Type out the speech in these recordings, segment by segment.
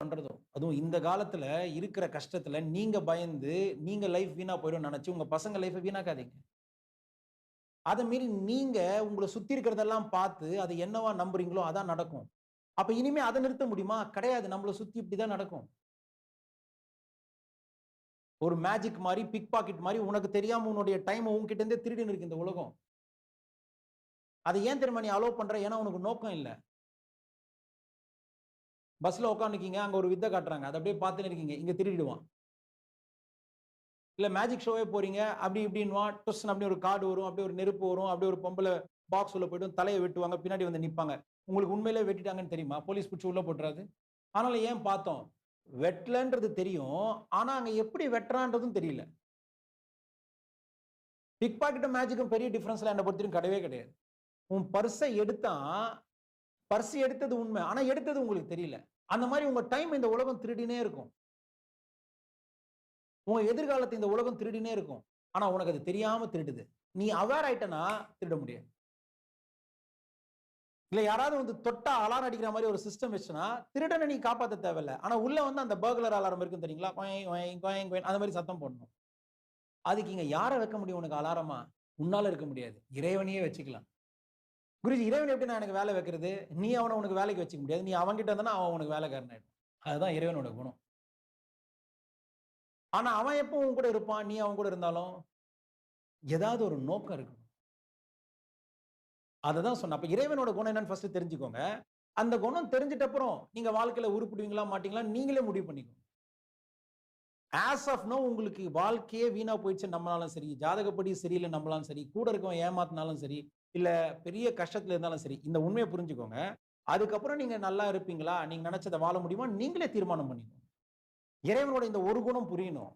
பண்றதும். அதுவும் இந்த காலத்துல இருக்கிற கஷ்டத்துல நீங்க பயந்து நீங்க லைஃப் வீணா போயிடும் நினைச்சு உங்க பசங்க லைஃபை வீணாக்காதீங்க. அதை மீறி நீங்க உங்களை சுத்தி இருக்கிறதெல்லாம் பார்த்து அதை என்னவா நம்புறீங்களோ அதான் நடக்கும். அப்ப இனிமே அதை நிறுத்த முடியுமா? கிடையாது. நம்மளை சுத்தி இப்படிதான் நடக்கும். ஒரு மேஜிக் மாதிரி பிக் பாக்கெட் மாதிரி உனக்கு தெரியாம உன்னுடைய டைம் உன்கிட்ட இருந்தே திருடின்னு இருக்கு இந்த உலகம். அதை ஏன் தெரியுமா நீ அலோவ் பண்ற? ஏன்னா உனக்கு நோக்கம் இல்லை. பஸ்ல உட்காந்துருக்கீங்க அங்க ஒரு வித்தை காட்டுறாங்க. அதை அப்படியே பார்த்துன்னு இருக்கீங்க. இங்க திருடிடுவான். இல்ல மேஜிக் ஷோவே போறீங்க. அப்படி இப்படின்வான் டொஸ்ட் அப்படி ஒரு கார்டு வரும். அப்படியே ஒரு நெருப்பு வரும். அப்படியே ஒரு பொம்பளை பாக்ஸ் உள்ள போயிட்டு தலையை வெட்டுவாங்க. பின்னாடி வந்து நிப்பாங்க. உங்களுக்கு உண்மையிலே வெட்டிட்டாங்கன்னு தெரியுமா? போலீஸ் பிடிச்சி உள்ள போட்டுறாது. அதனால ஏன் பார்த்தோம்? வெட்டலன்றது தெரியும். ஆனா அங்க எப்படி வெட்டுறான்றதும் தெரியல. பிக் பாக்கெட்டும் மேஜிக்கும் பெரிய டிஃபரன்ஸ்ல என்ன பொறுத்தவரைக்கும் கிடையவே கிடையாது. உன் பர்ஸை எடுத்தான் பர்ஸ் எடுத்தது உண்மை. ஆனா எடுத்தது உங்களுக்கு தெரியல. அந்த மாதிரி உங்க டைம் இந்த உலகம் திருடினே இருக்கும். உங்க எதிர்காலத்தை இந்த உலகம் திருடினே இருக்கும். ஆனா உனக்கு அது தெரியாம திருடுது. நீ அவேர் ஆயிட்டனா திருட முடியாது. இல்ல யாராவது வந்து தொட்டா அலாரம் அடிக்கிற மாதிரி ஒரு சிஸ்டம் வச்சுன்னா திருடனை நீ காப்பாத்த தேவையில்ல. ஆனா உள்ள வந்து அந்த பர்குலர் அலாரம் இருக்கும் தெரியுங்களா? அந்த மாதிரி சத்தம் போடணும். அதுக்கு இங்க யாரை வைக்க முடியும் உனக்கு அலாரமா உன்னால இருக்க முடியாது. இறைவனையே வச்சுக்கலாம். குருஜி இறைவன் எப்படி நான் எனக்கு வேலை வைக்கிறது? நீ அவனை உனக்கு வேலைக்கு வச்சுக்க முடியாது. நீ அவன்கிட்ட இருந்தா அவன் உனக்கு வேலைக்காரன் ஆயிடும் அதுதான் இறைவனோட குணம். ஆனா அவன் எப்போ உன் கூட இருப்பான்? நீ அவன் கூட இருந்தாலும் ஏதாவது ஒரு நோக்கம் இருக்கணும். அதை தான் சொன்ன அப்ப இறைவனோட குணம் என்னன்னு ஃபர்ஸ்ட் தெரிஞ்சுக்கோங்க. அந்த குணம் தெரிஞ்சிட்ட அப்புறம் நீங்க வாழ்க்கையில உருப்பிடுவீங்களா மாட்டீங்களா? நீங்களே முடிவு பண்ணிக்கோங்க. ஆஸ் ஆஃப் நோ உங்களுக்கு வாழ்க்கையே வீணா போயிடுச்சு நம்மளாலும் சரி. ஜாதகப்படி சரியில்லை நம்மளாலும் சரி. கூட இருக்கவன் ஏமாத்தினாலும் சரி இல்ல பெரிய கஷ்டத்துல இருந்தாலும் சரி இந்த உண்மையை புரிஞ்சுக்கோங்க. அதுக்கப்புறம் நீங்க நல்லா இருப்பீங்களா? நீங்க நினைச்சதை வாழ முடியுமா? நீங்களே தீர்மானம் பண்ணிக்கோங்க. இறைவனோட இந்த ஒரு குணம் புரியணும்.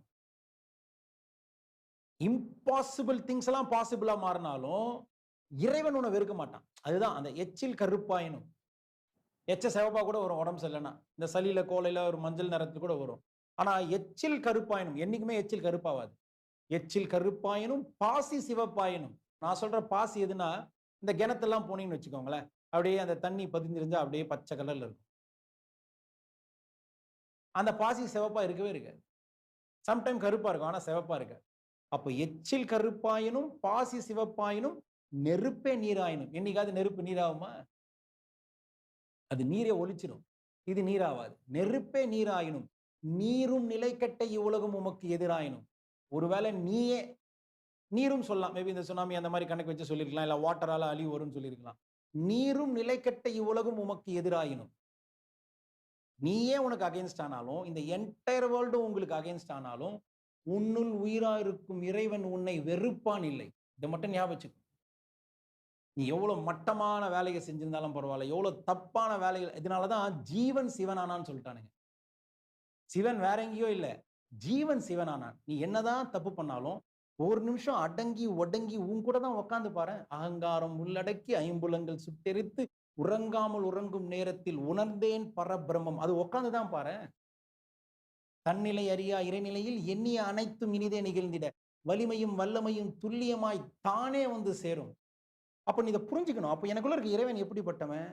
இம்பாசிபிள் திங்ஸ் எல்லாம் பாசிபிளா மாறினாலும் இறைவன் உன்னை வெறுக்க மாட்டான். அதுதான் அந்த எச்சில் கருப்பாயினும். எச்ச சிவப்பா கூட வரும் உடம்பு சரியில்லைன்னா. இந்த சளியில கோலையில ஒரு மஞ்சள் நிறத்துல கூட வரும். ஆனா எச்சில் கருப்பாயினும் என்னைக்குமே எச்சில் கருப்பாவாது. எச்சில் கருப்பாயினும் பாசி சிவப்பாயினும். நான் சொல்ற பாசி எதுனா இந்த கிணத்தெல்லாம் போனீங்கன்னு வச்சுக்கோங்களேன். அப்படியே அந்த தண்ணி பதிஞ்சிருந்தா அப்படியே பச்சை கலர்ல இருக்கும். அந்த பாசி சிவப்பா இருக்கவே இருக்காது. சம்டைம் கருப்பா இருக்கும் ஆனா சிவப்பா இருக்காது. அப்போ எச்சில் கருப்பாயினும் பாசி சிவப்பாயினும் நெருப்பே நீராயினும். என்னைக்காவது நெருப்பு நீராகுமா? அது நீரே ஒளிச்சிடும் இது நீராவாது. நெருப்பே நீராயினும். நீரும் நிலைக்கட்ட இவ்வுலகம் உமக்கு எதிராயினும். ஒருவேளை நீயே நீரும் சொல்லலாம். மேபி இந்த சுனாமி அந்த மாதிரி கணக்கு வச்சு சொல்லியிருக்கலாம் இல்ல வாட்டரால அழிவு வரும்னு சொல்லியிருக்கலாம் நீரும் நிலைக்கட்ட இவ்வுலகம் உமக்கு எதிராயினும். நீயே உனக்கு அகைன்ஸ்ட் ஆனாலும் இந்த என்டையர் வேர்ல்டு உங்களுக்கு அகைன்ஸ்ட் ஆனாலும் உன்னுள் உயிரா இருக்கும் இறைவன் உன்னை வெறுப்பான் இல்லை. இதை மட்டும் ஞாபகம் நீ எவ்வளவு மட்டமான வேலையை செஞ்சிருந்தாலும் பரவாயில்ல. எவ்வளவு தப்பான வேலைகள் இதனாலதான் ஜீவன் சிவனானான்னு சொல்லிட்டானுங்க. சிவன் வேற எங்கேயோ இல்ல. ஜீவன் சிவனானான். நீ என்னதான் தப்பு பண்ணாலும் ஒரு நிமிஷம் அடங்கி ஒடங்கி உன் கூட தான் உக்காந்து பாரு அகங்காரம் உள்ளடக்கி ஐம்புலங்கள் சுட்டெரித்து உறங்காமல் உறங்கும் நேரத்தில் உணர்ந்தேன் பரபிரம்மம். அது உக்காந்து தான் பாரு தன்னிலை அறியா இறைநிலையில் எண்ணிய அனைத்தும் இனிதே நிகழ்ந்திட. வலிமையும் வல்லமையும் துல்லியமாய் தானே வந்து சேரும். அப்ப நீ இதை புரிஞ்சுக்கணும். அப்ப எனக்குள்ள இருக்க இறைவன் எப்படிப்பட்டவன்?